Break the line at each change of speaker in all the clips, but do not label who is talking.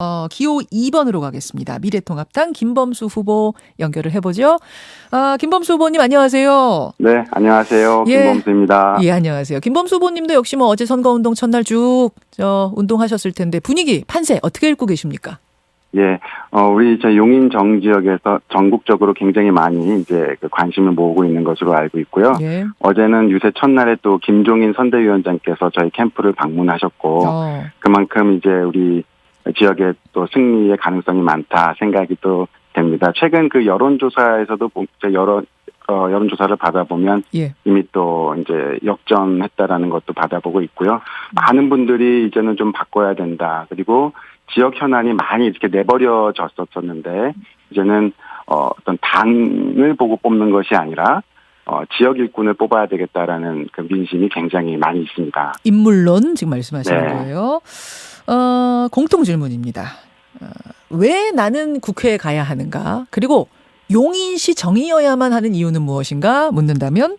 어, 기호 2번으로 가겠습니다. 미래통합당 김범수 후보 연결을 해보죠. 아, 김범수 후보님 안녕하세요.
네, 안녕하세요.
예.
김범수입니다.
예, 안녕하세요. 김범수 후보님도 역시 뭐 어제 선거운동 첫날 쭉 저 운동하셨을 텐데 분위기 판세 어떻게 읽고 계십니까?
예, 어, 우리 저 용인 정 지역에서 전국적으로 굉장히 많이 이제 그 관심을 모으고 있는 것으로 알고 있고요.
예.
어제는 유세 첫날에 또 김종인 선대위원장께서 저희 캠프를 방문하셨고
어,
그만큼 이제 우리 지역에 또 승리의 가능성이 많다 생각이 또 됩니다. 최근 그 여론조사에서도 여러 어, 여론조사를 받아보면
예.
이미 또 이제 역전했다라는 것도 받아보고 있고요. 많은 분들이 이제는 좀 바꿔야 된다. 그리고 지역 현안이 많이 이렇게 내버려졌었었는데 이제는 어, 어떤 당을 보고 뽑는 것이 아니라 어, 지역 일꾼을 뽑아야 되겠다라는 그 민심이 굉장히 많이 있습니다.
인물론 지금 말씀하시는
네.
거예요. 어, 공통 질문입니다. 어, 왜 나는 국회에 가야 하는가? 그리고 용인시 정의여야만 하는 이유는 무엇인가? 묻는다면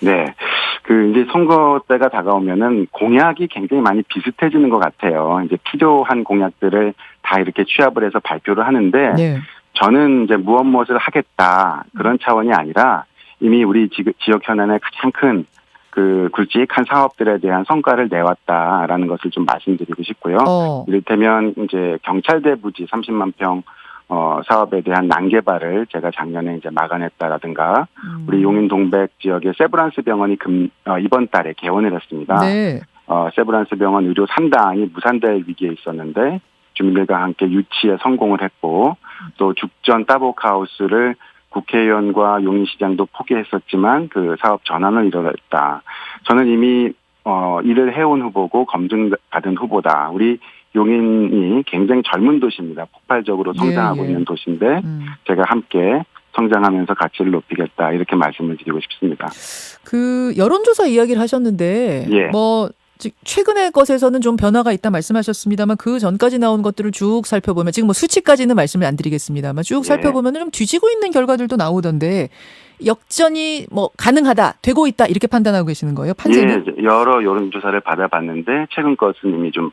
네. 그 이제 선거 때가 다가오면은 공약이 굉장히 많이 비슷해지는 것 같아요. 이제 필요한 공약들을 다 이렇게 취합을 해서 발표를 하는데
네.
저는 이제 무엇 무엇을 하겠다 그런 차원이 아니라 이미 우리 지, 지역 현안의 가장 큰 그 굵직한 사업들에 대한 성과를 내왔다라는 것을 좀 말씀드리고 싶고요.
어.
이를테면 이제 경찰대 부지 30만 평 어, 사업에 대한 난개발을 제가 작년에 이제 막아냈다라든가
음.
우리 용인 동백 지역의 세브란스 병원이 금 어, 이번 달에 개원을 했습니다.
네.
어, 세브란스 병원 의료 3당이 무산될 위기에 있었는데 주민들과 함께 유치에 성공을 했고 또 죽전 따복하우스를 국회의원과 용인시장도 포기했었지만 그 사업 전환을 이뤄냈다. 저는 이미 어, 일을 해온 후보고 검증받은 후보다. 우리 용인이 굉장히 젊은 도시입니다. 폭발적으로 성장하고
예, 예.
있는 도시인데
음.
제가 함께 성장하면서 가치를 높이겠다 이렇게 말씀을 드리고 싶습니다.
그 여론조사 이야기를 하셨는데
예.
뭐 즉, 최근의 것에서는 좀 변화가 있다 말씀하셨습니다만 그 전까지 나온 것들을 쭉 살펴보면 지금 뭐 수치까지는 말씀을 안 드리겠습니다만 쭉
예.
살펴보면 좀 뒤지고 있는 결과들도 나오던데 역전이 뭐 가능하다 되고 있다 이렇게 판단하고 계시는 거예요 판세는?
예, 여러 여론 조사를 받아봤는데 최근 것은 이미 좀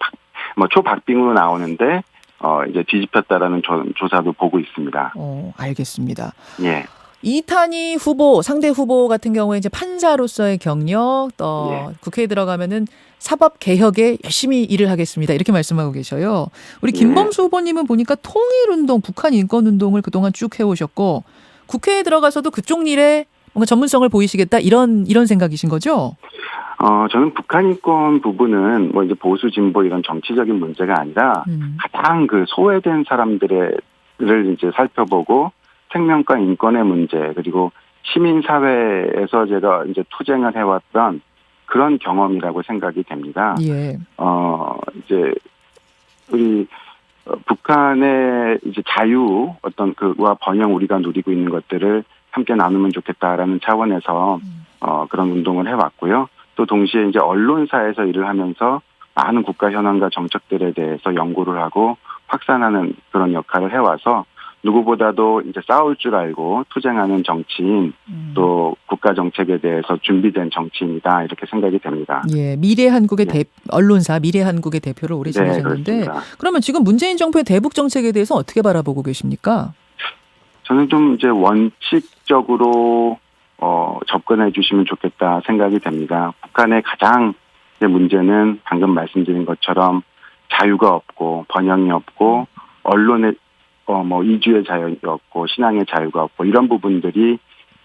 뭐 초박빙으로 나오는데 어 이제 뒤집혔다라는 조, 조사도 보고 있습니다.
어 알겠습니다.
예,
이탄희 후보 상대 후보 같은 경우에 이제 판사로서의 경력 또
예.
국회에 들어가면은 사법 개혁에 열심히 일을 하겠습니다 이렇게 말씀하고 계셔요. 우리
예.
김범수 후보님은 보니까 통일운동, 북한 인권운동을 그동안 쭉 해오셨고 국회에 들어가서도 그쪽 일에 뭔가 전문성을 보이시겠다 이런 이런 생각이신 거죠?
어 저는 북한 인권 부분은 뭐 이제 보수 진보 이런 정치적인 문제가 아니라
음.
가장 그 소외된 사람들을 이제 살펴보고 생명과 인권의 문제 그리고 시민 사회에서 제가 이제 투쟁을 해왔던 그런 경험이라고 생각이 됩니다.
예.
어, 이제, 우리, 어, 북한의 이제 자유, 어떤 그와 번영 우리가 누리고 있는 것들을 함께 나누면 좋겠다라는 차원에서,
음.
어, 그런 운동을 해왔고요. 또 동시에 이제 언론사에서 일을 하면서 많은 국가 현안과 정책들에 대해서 연구를 하고 확산하는 그런 역할을 해와서 누구보다도 이제 싸울 줄 알고 투쟁하는 정치인,
음.
또 국가 정책에 대해서 준비된 정치인이다, 이렇게 생각이 됩니다.
예, 미래 한국의
예.
대 언론사 미래 한국의 대표를 오래
네,
지내셨는데
그렇습니다.
그러면 지금 문재인 정부의 대북 정책에 대해서 어떻게 바라보고 계십니까?
저는 좀 이제 원칙적으로 어, 접근해 주시면 좋겠다 생각이 됩니다. 북한의 가장 문제는 방금 말씀드린 것처럼 자유가 없고 번영이 없고 언론의 어, 뭐 이주의 자유가 없고 신앙의 자유가 없고 이런 부분들이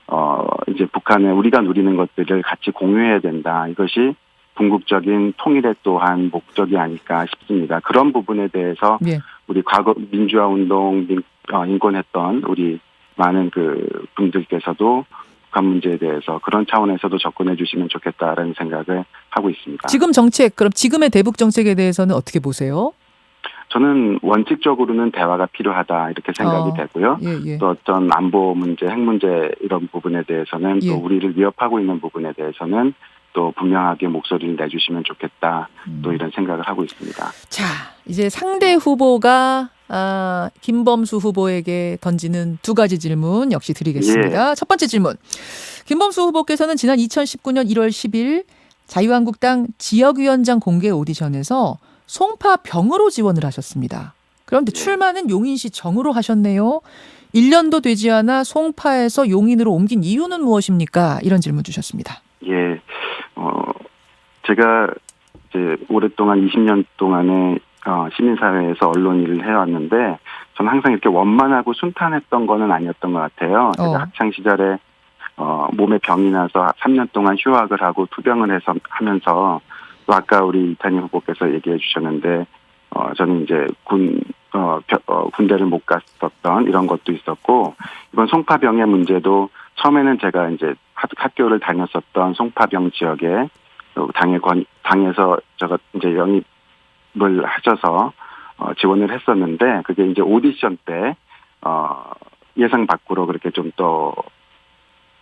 어, 이제 북한에 우리가 누리는 것들을 같이 공유해야 된다. 이것이 궁극적인 통일의 또한 목적이 아닐까 싶습니다. 그런 부분에 대해서
예.
우리 과거 민주화 운동 민- 어, 인권했던 우리 많은 그 분들께서도 북한 문제에 대해서 그런 차원에서도 접근해 주시면 좋겠다라는 생각을 하고 있습니다.
지금 정책 그럼 지금의 대북 정책에 대해서는 어떻게 보세요?
저는 원칙적으로는 대화가 필요하다 이렇게 생각이
어.
되고요.
예, 예.
또 어떤 안보 문제, 핵 문제 이런 부분에 대해서는
예.
또 우리를 위협하고 있는 부분에 대해서는 또 분명하게 목소리를 내주시면 좋겠다. 또
음.
이런 생각을 하고 있습니다.
자, 이제 상대 후보가 아, 김범수 후보에게 던지는 두 가지 질문 역시 드리겠습니다.
예.
첫 번째 질문. 김범수 후보께서는 지난 2019년 1월 10일 자유한국당 지역위원장 공개 오디션에서 송파 병으로 지원을 하셨습니다. 그런데 출마는 용인시 정으로 하셨네요. 1년도 되지 않아 송파에서 용인으로 옮긴 이유는 무엇입니까? 이런 질문 주셨습니다.
예, 어, 제가 이제 오랫동안 20년 동안에 어, 시민사회에서 언론 일을 해왔는데, 저는 항상 이렇게 원만하고 순탄했던 거는 아니었던 것 같아요. 제가
어.
학창 시절에 어, 몸에 병이 나서 3년 동안 휴학을 하고 투병을 해서 하면서 또 아까 우리 이탄희 후보께서 얘기해 주셨는데, 어, 저는 이제 군, 어, 벼- 어, 군대를 못 갔었던 이런 것도 있었고, 이번 송파병의 문제도 처음에는 제가 이제 학- 학교를 다녔었던 송파병 지역에 어, 당에 권, 당에서 제가 이제 영입을 하셔서 어, 지원을 했었는데 그게 이제 오디션 때 어, 예상 밖으로 그렇게 좀더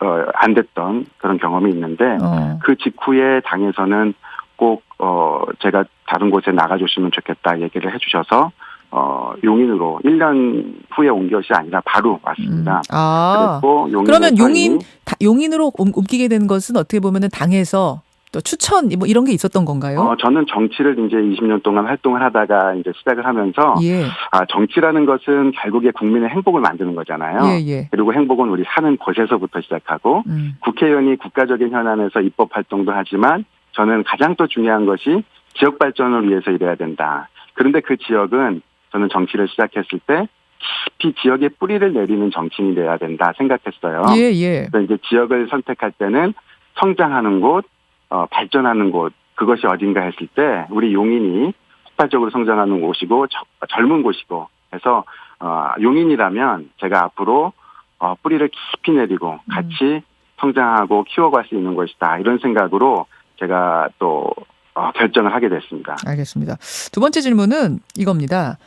어, 안 됐던 그런 경험이 있는데
어.
그 직후에 당에서는 꼭 어, 제가 다른 곳에 나가줬으면 좋겠다 얘기를 해주셔서 어, 용인으로 1년 후에 온 것이 아니라 바로
음.
왔습니다.
아.
그리고 용인에서
그러면 용인 다- 용인으로 옮- 옮기게 된 것은 어떻게 보면은 당에서 또 추천 뭐 이런 게 있었던 건가요?
어, 저는 정치를 이제 20년 동안 활동을 하다가 이제 시작을 하면서
예.
아, 정치라는 것은 결국에 국민의 행복을 만드는 거잖아요.
예, 예.
그리고 행복은 우리 사는 곳에서부터 시작하고
음.
국회의원이 국가적인 현안에서 입법 활동도 하지만 저는 가장 또 중요한 것이 지역 발전을 위해서 일해야 된다. 그런데 그 지역은 저는 정치를 시작했을 때 깊이 지역에 뿌리를 내리는 정치인이 돼야 된다 생각했어요.
예, 예.
그래서 이제 지역을 선택할 때는 성장하는 곳, 어, 발전하는 곳, 그것이 어딘가 했을 때 우리 용인이 폭발적으로 성장하는 곳이고 저- 젊은 곳이고 해서 어, 용인이라면 제가 앞으로 어, 뿌리를 깊이 내리고 같이 성장하고 키워갈 수 있는 것이다 이런 생각으로 제가 또 어, 결정을 하게 됐습니다.
알겠습니다. 두 번째 질문은 이겁니다.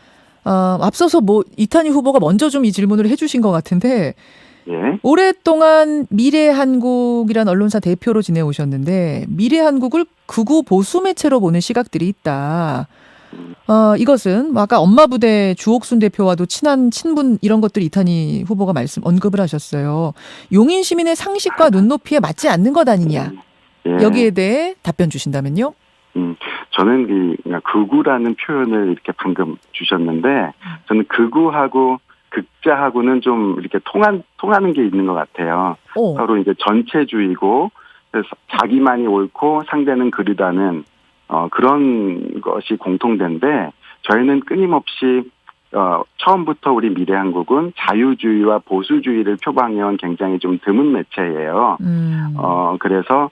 어, 앞서서 뭐 이탄희 후보가 먼저 좀 이 질문을 해주신 것 같은데
예,
오랫동안 미래한국이란 언론사 대표로 지내오셨는데 미래한국을 극우 보수 매체로 보는 시각들이 있다. 어, 이것은 뭐 아까 엄마 부대 주옥순 대표와도 친한 친분 이런 것들 이탄희 후보가 말씀 언급을 하셨어요. 용인 시민의 상식과 눈높이에 맞지 않는 것 아니냐.
예.
여기에 대해 답변 주신다면요?
저는 이 극우라는 표현을 이렇게 방금 주셨는데 저는 극우하고 극자하고는 좀 이렇게 통한 통하는 게 있는 것 같아요.
어.
서로 이제 전체주의고 그래서 자기만이 옳고 상대는 그르다는 어, 그런 것이 공통된데 저희는 끊임없이 어, 처음부터 우리 미래한국은 자유주의와 보수주의를 표방해온 굉장히 좀 드문 매체예요.
음.
어, 그래서, 어,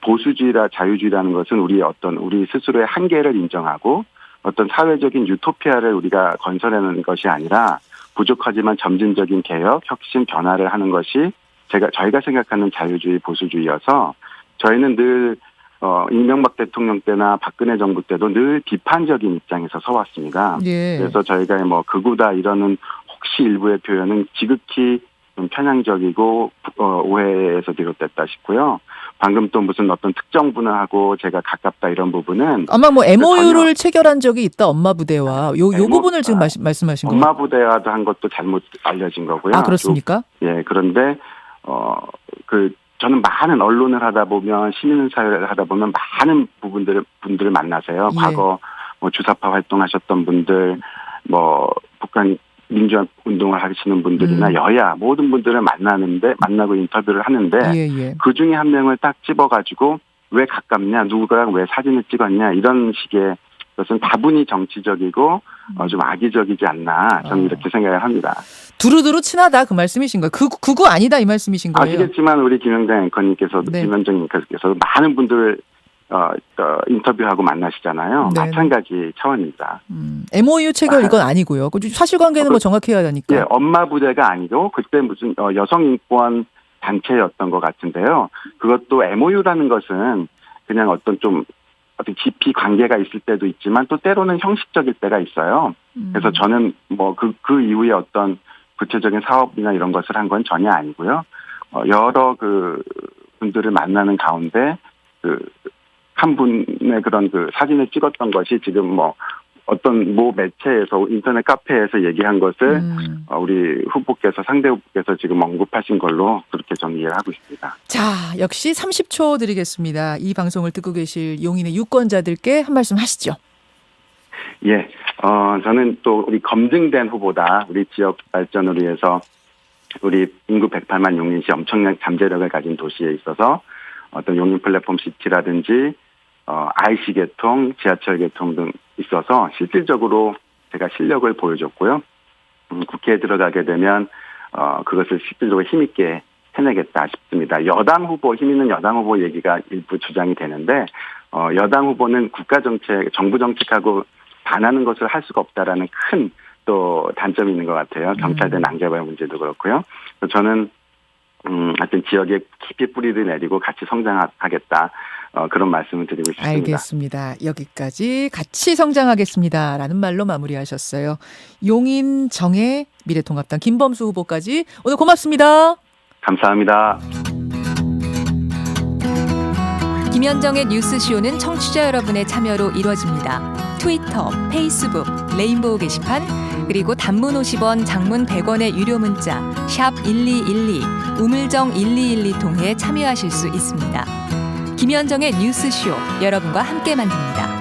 보수주의라 자유주의라는 것은 우리 어떤, 우리 스스로의 한계를 인정하고 어떤 사회적인 유토피아를 우리가 건설하는 것이 아니라 부족하지만 점진적인 개혁, 혁신, 변화를 하는 것이 제가, 저희가 생각하는 자유주의, 보수주의여서 저희는 늘, 어, 이명박 대통령 때나 박근혜 정부 때도 늘 비판적인 입장에서 서왔습니다.
예.
그래서 저희가 뭐 극우다 이러는 혹시 일부의 표현은 지극히 좀 편향적이고 어, 오해에서 비롯됐다 싶고요. 방금 또 무슨 어떤 특정 분야하고 제가 가깝다 이런 부분은
아마 뭐 MOU를
전혀-
체결한 적이 있다 엄마 부대와 요, 요 부분을 지금
아,
말씀, 말씀하신 거예요.
엄마 부대와도 한 것도 잘못 알려진 거고요.
아 그렇습니까?
또, 예, 그런데 어그 저는 많은 언론을 하다 보면 시민사회를 하다 보면 많은 부분들을 분들을 만나세요.
예.
과거 뭐 주사파 활동하셨던 분들, 뭐 하시는 분들이나
음.
여야 모든 분들을 만나는데 만나고 인터뷰를 하는데
예 예.
그 중에 한 명을 딱 집어가지고 왜 가깝냐, 누구랑 왜 사진을 찍었냐 이런 식의 것은 다분히 정치적이고 어, 좀 악의적이지 않나 저는
어.
이렇게 생각을 합니다.
두루두루 친하다 그 말씀이신 거예요. 그 그거 아니다 이 말씀이신 거예요.
아시겠지만 우리 김영장 앵커님께서도
네.
김현정 앵커께서도 많은 분들을 어, 어, 인터뷰하고 만나시잖아요.
네.
마찬가지 차원입니다.
음, MOU 체결 이건 아니고요. 그 사실관계는 뭐 정확해야 하니까.
예, 엄마 부대가 아니고 그때 무슨 어, 여성 인권 단체였던 것 같은데요. 그것도 MOU라는 것은 그냥 어떤 좀 어떤 깊이 관계가 있을 때도 있지만 또 때로는 형식적일 때가 있어요.
음.
그래서 저는 뭐그그 이후에 어떤 구체적인 사업이나 이런 것을 한 건 전혀 아니고요. 어, 여러 그 분들을 만나는 가운데 그 한 분의 그런 그 사진을 찍었던 것이 지금 뭐 어떤 모 매체에서 인터넷 카페에서 얘기한 것을
음.
어, 우리 후보께서 상대 후보께서 지금 언급하신 걸로 그렇게 저는 이해를 하고 있습니다.
자 역시 30초 드리겠습니다. 이 방송을 듣고 계실 용인의 유권자들께 한 말씀 하시죠.
예, 어, 저는 또 우리 검증된 후보다 우리 지역 발전을 위해서 우리 인구 108만 용인시 엄청난 잠재력을 가진 도시에 있어서 어떤 용인 플랫폼 시티라든지 어, IC 개통, 지하철 개통 등 있어서 실질적으로 제가 실력을 보여줬고요. 음, 국회에 들어가게 되면 어, 그것을 실질적으로 힘있게 해내겠다 싶습니다. 여당 후보, 힘 있는 여당 후보 얘기가 일부 주장이 되는데, 어, 여당 후보는 국가 정책, 정부 정책하고 반하는 것을 할 수가 없다라는 큰 또 단점이 있는 것 같아요. 경찰대
음.
난개발 문제도 그렇고요. 저는 음, 하여튼 지역에 깊이 뿌리를 내리고 같이 성장하겠다. 어, 그런 말씀을 드리고 싶습니다.
알겠습니다. 여기까지 같이 성장하겠습니다 라는 말로 마무리하셨어요. 용인 정의 미래통합당 김범수 후보까지 오늘 고맙습니다.
감사합니다.
김현정의 뉴스쇼는 청취자 여러분의 참여로 이루어집니다. 트위터, 페이스북, 레인보우 게시판, 그리고 단문 50원, 장문 100원의 유료 문자 샵 1212, 우물정 1212 통해 참여하실 수 있습니다. 김현정의 뉴스쇼 여러분과 함께 만듭니다.